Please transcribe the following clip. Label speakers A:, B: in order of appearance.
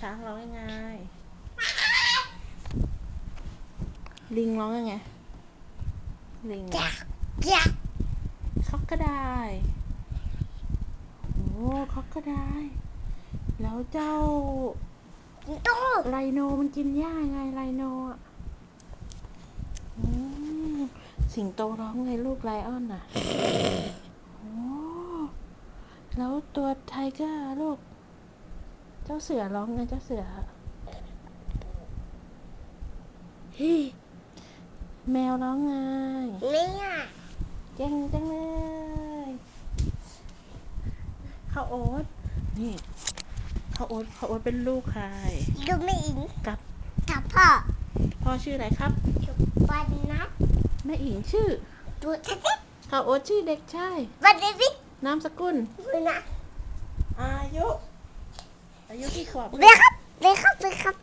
A: ช้างร้องยังไง ลิงร้องยังไง ลิง
B: จักจัก
A: คอกกระไดโอ้คอกกระไดแล้วเจ้าไรโนมันกินหญ้าไงไรโนอะสิงโตร้องไงลูกไลออนน่ะ โอ้ แล้วตัวไทเกอร์ลูก เจ้าเสือร้องไงเจ้าเสือฮิแมวร้องไง
B: เนี่ย
A: เก่งจังเลยข้าวโอ๊ตนี่ข้าวโอ๊ตข้าวโอ๊ตเป็นลูกใคร
B: ดูไม่อิง
A: กับ
B: กับพ่อ
A: พ่อชื่ออะไรครับ
B: จุกวันนัด
A: แม่อิงชื่อ
B: ดูทัศน์
A: ข้าวโอ๊ตชื่อเด็กชาย
B: วันนี้วิก
A: นามสกุล
B: มือนะ
A: อายุ อายุกี่ขวบ
B: เด็กครับเด็กครับเด็กครับ